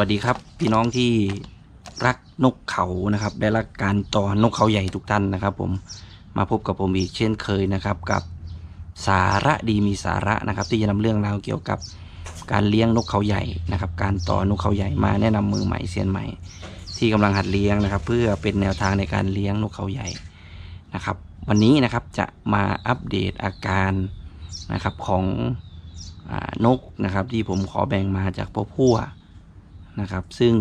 สวัสดีครับ พี่น้องที่รักนกเขานะครับ ได้รักการต่อนกเขาใหญ่ทุกท่านนะครับ ผมมาพบกับผมอีกเช่นเคยนะครับ กับสาระดีมีสาระนะครับ ที่จะนำเรื่องราวเกี่ยวกับการเลี้ยงนกเขาใหญ่นะครับ การต่อนกเขาใหญ่มาแนะนำมือใหม่เซียนใหม่ ที่กำลังหัดเลี้ยงนะครับ เพื่อเป็นแนวทางในการเลี้ยงนกเขาใหญ่นะครับ วันนี้นะครับจะมาอัปเดตอาการนะครับของอนกนะครับ ที่ผมขอแบ่งมาจากพ่อพั่ว นะครับ ซึ่ง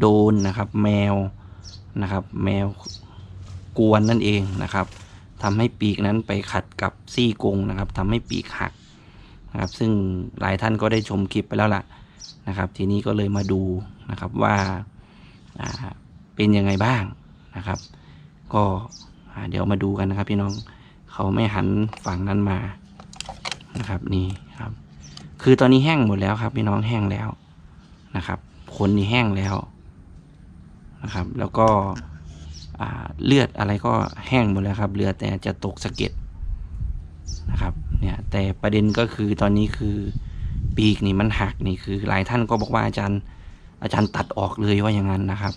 โดนนะครับแมวนะครับ แมวกวนนั่นเองนะครับทำให้ปีกนั้นไปขัดกับซี่กงนะครับทำให้ปีกหักนะครับ ซึ่งหลายท่านก็ได้ชมคลิปไปแล้วล่ะนะครับ ทีนี้ก็เลยมาดูนะครับว่าเป็นยังไงบ้างนะครับ ก็เดี๋ยวมาดูกันนะครับ พี่น้องเขาไม่หันฝั่งนั้นมานะครับนี่ครับ คือตอนนี้แห้งหมดแล้วครับ พี่น้องแห้งแล้ว นะครับขนนี่แห้งแล้วนะครับ แล้วก็เลือดอะไรก็แห้งหมดแล้วครับ เหลือแต่จะตกสะเก็ดนะครับเนี่ยแต่ประเด็นก็คือตอนนี้คือปีกนี่มันหักนี่คือ หลายท่านก็บอกว่าอาจารย์อาจารย์ตัดออกเลยว่าอย่างนั้นนะครับ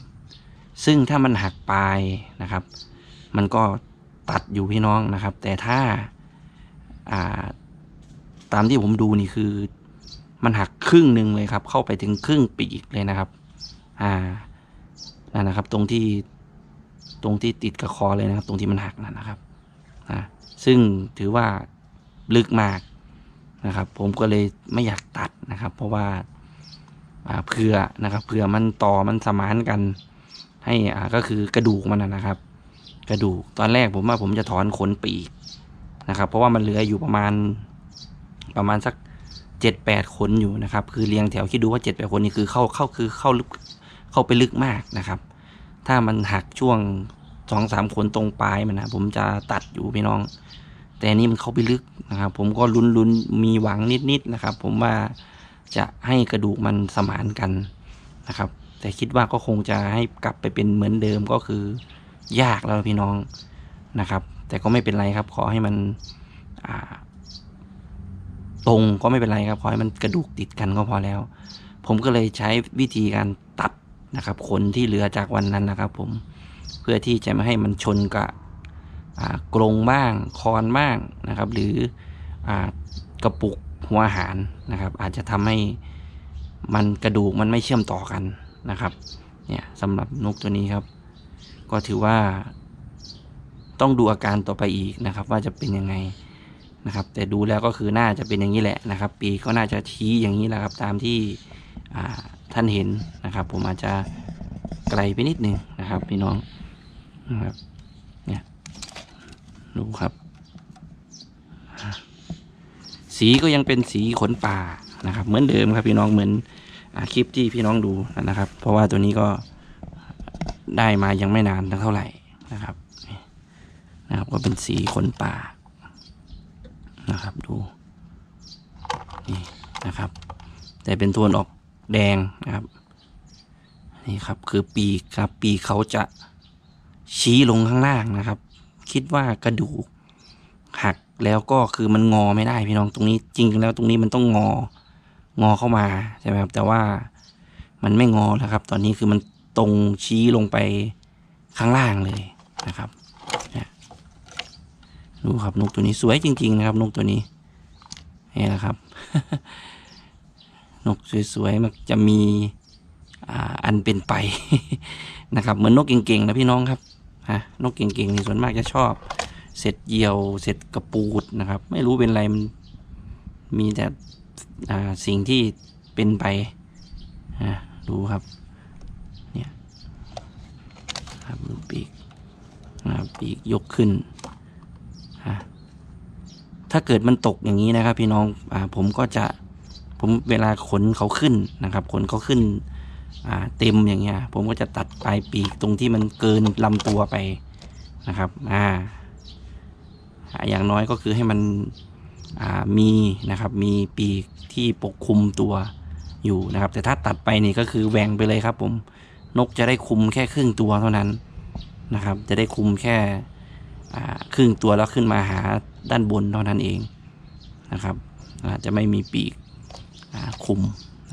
ซึ่งถ้ามันหักปลายนะครับ มันก็ตัดอยู่พี่น้องนะครับ แต่ถ้าตามที่ผมดูนี่คือ มันหักครึ่งหนึ่งเลยครับ เข้าไปถึงครึ่งปีกเลยนะครับ อ่านั่นนะครับ ตรงที่ตรงที่ติดกับคอเลยนะครับ ตรงที่มันหักนั่นนะครับอ่าซึ่งถือว่าลึกมากนะครับ ผมก็เลยไม่อยากตัดนะครับ เพราะว่าอ่าเผื่อนะครับเผื่อมันต่อมันสมานกัน ให้อ่าก็คือกระดูกมันนะนะครับ กระดูกตอนแรกผมว่าผมจะถอนขนปีกนะครับ เพราะว่ามันเหลืออยู่ประมาณประมาณสัก เจ็ดแปดคนอยู่นะครับ คือเรียงแถวคิดดูว่าเจ็ดแปดคนนี่คือเข้าเข้าคือเข้าลึกเข้าไปลึกมากนะครับ ถ้ามันหักช่วงสองสามคนตรงปลายมันนะผมจะตัดอยู่พี่น้อง แต่นี่มันเข้าไปลึกนะครับ ผมก็ลุ้นลุ้นมีหวังนิดนิดๆนะครับ ผมว่าจะให้กระดูกมันสมานกันนะครับ แต่คิดว่าก็คงจะให้กลับไปเป็นเหมือนเดิมก็คือยากแล้วพี่น้องนะครับ แต่ก็ไม่เป็นไรครับ ขอให้มันอ่า ตรงก็ไม่เป็นไรครับขอให้มันกระดูกติดกันก็พอแล้ว ผมก็เลยใช้วิธีการตัดนะครับขนที่เหลือจากวันนั้นนะครับ ผมเพื่อที่จะไม่ให้มันชนกับกรงบ้างคอนบ้างนะครับ หรืออกระปุกหัวอาหารนะครับ อาจจะทำให้มันกระดูกมันไม่เชื่อมต่อกันนะครับเนี่ยสำหรับนกตัวนี้ครับ ก็ถือว่าต้องดูอาการต่อไปอีกนะครับ ว่าจะเป็นยังไง นะครับ แต่ดูแล้วก็คือน่าจะเป็นอย่างนี้แหละนะครับ ปีก็น่าจะชี้อย่างนี้แหละครับ ตามที่ท่านเห็นนะครับ ผมอาจจะไกลไปนิดนึงนะครับ พี่น้องนะครับเนี่ยดูครับ สีก็ยังเป็นสีขนป่านะครับ เหมือนเดิมครับพี่น้องเหมือนอคลิปที่พี่น้องดูนะครับ เพราะว่าตัวนี้ก็ได้มายังไม่นานเท่าไหร่นะครับนะครับ ก็เป็นสีขนป่า นะครับดูนี่นะครับ แต่เป็นโทนออกแดงนะครับนี่ครับคือปีกครับ ปีกเขาจะชี้ลงข้างล่างนะครับ คิดว่ากระดูกหักแล้วก็คือมันงอไม่ได้พี่น้องตรงนี้จริงแล้วตรงนี้มันต้องงองอเข้ามาใช่ไหมครับ แต่ว่ามันไม่งอแล้วครับ ตอนนี้คือมันตรงชี้ลงไปข้างล่างเลยนะครับ ดูครับนกตัวนี้สวยจริง ๆ นะครับนกตัวนี้นี่แหละครับ นกสวยๆมันจะมีอันเป็นไปนะครับ เหมือนนกเก่งๆนะพี่น้องครับฮะนกเก่งๆนี่ส่วนมากจะชอบ เสร็จเหยี่ยวเสร็จกระปูดนะครับ ไม่รู้เป็นอะไรมันมีแต่สิ่งที่เป็นไปฮะดูครับเนี่ยครับดูปีกบปีกยกขึ้น ถ้าเกิดมันตกอย่างนี้นะครับ พี่น้องอ่าผมก็จะผมเวลาขนเขาขึ้นนะครับขนเขาขึ้นอ่าเต็มอย่างเงี้ย ผมก็จะตัดปลายปีกตรงที่มันเกินลำตัวไปนะครับอ่าอย่างน้อยก็คือให้มันมีนะครับ มีปีกที่ปกคลุมตัวอยู่นะครับ แต่ถ้าตัดไปนี่ก็คือแหวงไปเลยครับ ผมนกจะได้คุมแค่ครึ่งตัวเท่านั้นนะครับ จะได้คุมแค่ ครึ่งตัวแล้วขึ้นมาหาด้านบนเท่านั้นเองนะครับจะไม่มีปีกคุม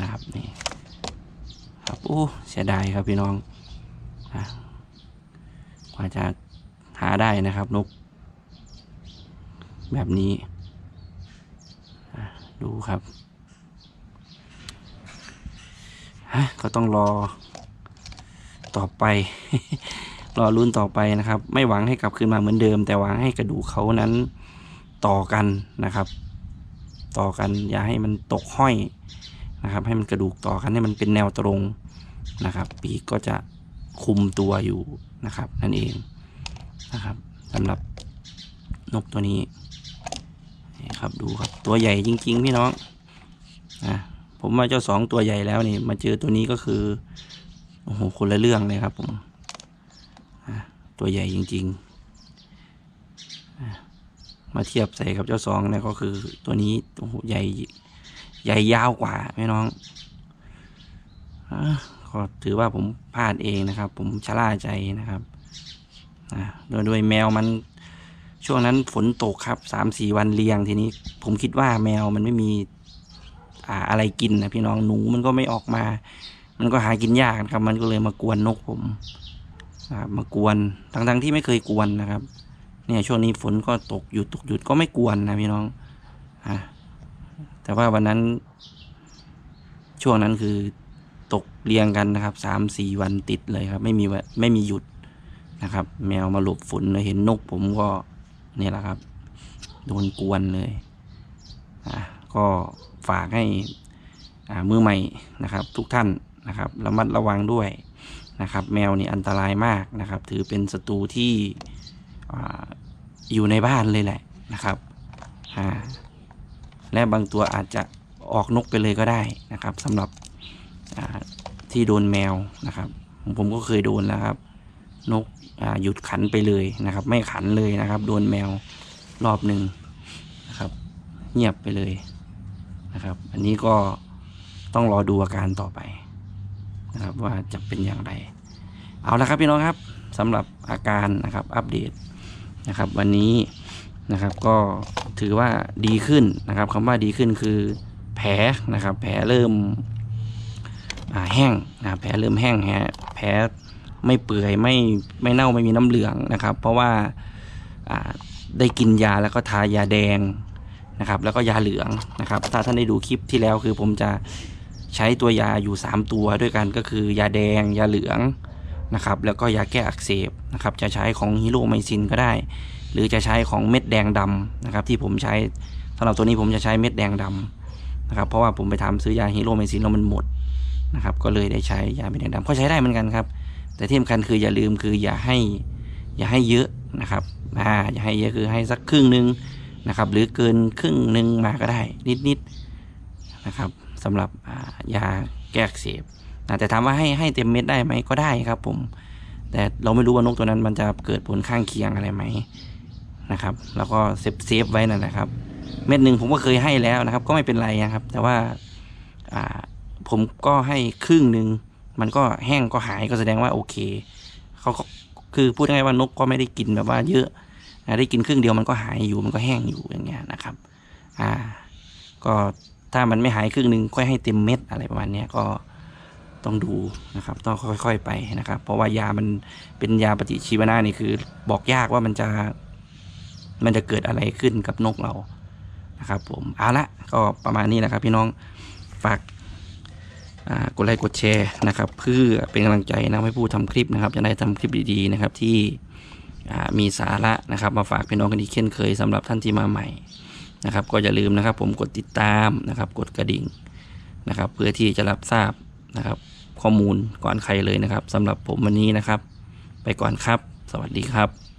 นะครับนี่ครับโอ้เสียดายครับพี่น้องอะกว่าจะหาได้นะครับนก แบบนี้ดูครับก็ต้องรอต่อไป รอรุ่นต่อไปนะครับ ไม่หวังให้กลับคืนมาเหมือนเดิม แต่หวังให้กระดูกเขานั้นต่อกันนะครับ ต่อกันอย่าให้มันตกห้อยนะครับ ให้มันกระดูกต่อกันให้มันเป็นแนวตรงนะครับ ปีกก็จะคุมตัวอยู่นะครับ นั่นเองนะครับสำหรับนกตัวนี้นี่ครับดูครับตัวใหญ่จริง ๆ พี่น้องนะผมว่าเจ้าสองตัวใหญ่แล้วนี่มาเจอตัวนี้ก็คือโอ้โหคนละเรื่องเลยครับผม ตัวใหญ่จริงๆ มาเทียบใส่กับเจ้าสองเนี่ยก็คือตัวนี้โอ้โหใหญ่ใหญ่ยาวกว่าพี่น้องอก็ถือว่าผมพลาดเองนะครับ ผมชะล่าใจนะครับโดยโดยแมวมันช่วงนั้นฝนตกครับสามสี่วันเรียงทีนี้ ผมคิดว่าแมวมันไม่มีอ่าอะไรกินนะพี่น้องหนูมันก็ไม่ออกมา มันก็หากินยากนะครับ มันก็เลยมากวนนกผม นะครับมากวนทั้งๆที่ไม่เคยกวนนะครับเนี่ยช่วงนี้ฝนก็ตกหยุดตกหยุดก็ไม่กวนนะพี่น้องอะแต่ว่าวันนั้น ช่วงนั้นคือตกเรียงกันนะครับสามสี่วันติดเลยครับ ไม่มีวันไม่มีหยุดนะครับ แมวมาหลบฝนเลยเห็นนกผมก็เนี่ยแหละครับ โดนกวนเลยอะก็ฝากให้อ่ามือใหม่นะครับ ทุกท่านนะครับระมัดระวังด้วย นะครับ แมวนี่อันตรายมากนะครับ ถือเป็นศัตรูที่อ่อยู่ในบ้านเลยแหละนะครับและบางตัวอาจจะออกนกไปเลยก็ได้นะครับสำหรับที่โดนแมวนะครับ ผมก็เคยโดนแล้วครับ นกหยุดขันไปเลยนะครับ ไม่ขันเลยนะครับ โดนแมวรอบหนึ่งนะครับ เงียบไปเลยนะครับ อันนี้ก็ต้องรอดูอาการต่อไป นะครับว่าจะเป็นอย่างไร เอาละครับพี่น้องครับสำหรับอาการนะครับอัปเดตนะครับ วันนี้นะครับก็ถือว่าดีขึ้นนะครับคำว่าดีขึ้นคือแผลนะครับ แผลเริ่มแห้งนะแผลเริ่มแห้งฮะแผลไม่เปื่อยไม่ไม่เน่าไม่มีน้ำเหลืองนะครับ เพราะว่าได้กินยาแล้วก็ทายาแดงนะครับ แล้วก็ยาเหลืองนะครับ ถ้าท่านได้ดูคลิปที่แล้วคือผมจะ ใช้ตัวยาอยู่ 3 ตัวด้วยกันก็คือยาแดง ยาเหลืองนะครับ แล้วก็ยาแก้อักเสบนะครับ จะใช้ของฮิโรไมซินก็ได้ หรือจะใช้ของเม็ดแดงดำนะครับ ที่ผมใช้สำหรับตัวนี้ผมจะใช้เม็ดแดงดำนะครับ เพราะว่าผมไปทำซื้อยาฮิโรไมซินแล้วมันหมดนะครับ ก็เลยได้ใช้ยาเม็ดแดงดำก็ใช้ได้เหมือนกันครับ แต่ที่สำคัญคืออย่าลืมคืออย่าให้อย่าให้เยอะนะครับอ่าอย่าให้เยอะคือให้สักครึ่งหนึ่งนะครับ หรือเกินครึ่งหนึ่งมาก็ได้นิดๆนะครับ สำหรับยาแก้อักเสบนะแต่ถามว่าให้ให้เต็มเม็ดได้ไหมก็ได้ครับผม แต่เราไม่รู้ว่านกตัวนั้นมันจะเกิดผลข้างเคียงอะไรไหมนะครับ แล้วก็เซฟเซฟไว้นั่นแหละครับ เม็ดหนึ่งผมก็เคยให้แล้วนะครับ ก็ไม่เป็นไรนะครับ แต่ว่าผมก็ให้ครึ่งหนึ่งมันก็แห้งก็หายก็แสดงว่าโอเคเขาก็คือพูดง่ายๆว่านกก็ไม่ได้กินแบบว่าเยอะนะได้กินครึ่งเดียวมันก็หายอยู่มันก็แห้งอยู่อย่างเงี้ยนะครับ อ่า ก็ ถ้ามันไม่หายครึ่งหนึ่งค่อยให้เต็มเม็ดอะไรประมาณนี้ก็ต้องดูนะครับ ต้องค่อย ๆ ไปนะครับ เพราะว่ายามันเป็นยาปฏิชีวนะนี่คือ บอกยากว่ามันจะ มันจะเกิดอะไรขึ้นกับนกเรานะครับ ผมเอาละก็ประมาณนี้นะครับ พี่น้องฝากกดไลค์กดแชร์นะครับ เพื่อเป็นกำลังใจนะให้ผู้ทำคลิปนะครับ จะได้ทำคลิปดีๆนะครับที่มีสาระนะครับ มาฝากพี่น้องกันอีกเช่นเคยสำหรับท่านที่มาใหม่ นะครับ ก็อย่าลืมนะครับ ผมกดติดตามนะครับ กดกระดิ่งนะครับ เพื่อที่จะรับทราบนะครับ ข้อมูลก่อนใครเลยนะครับสำหรับผมวันนี้นะครับ ไปก่อนครับ สวัสดีครับ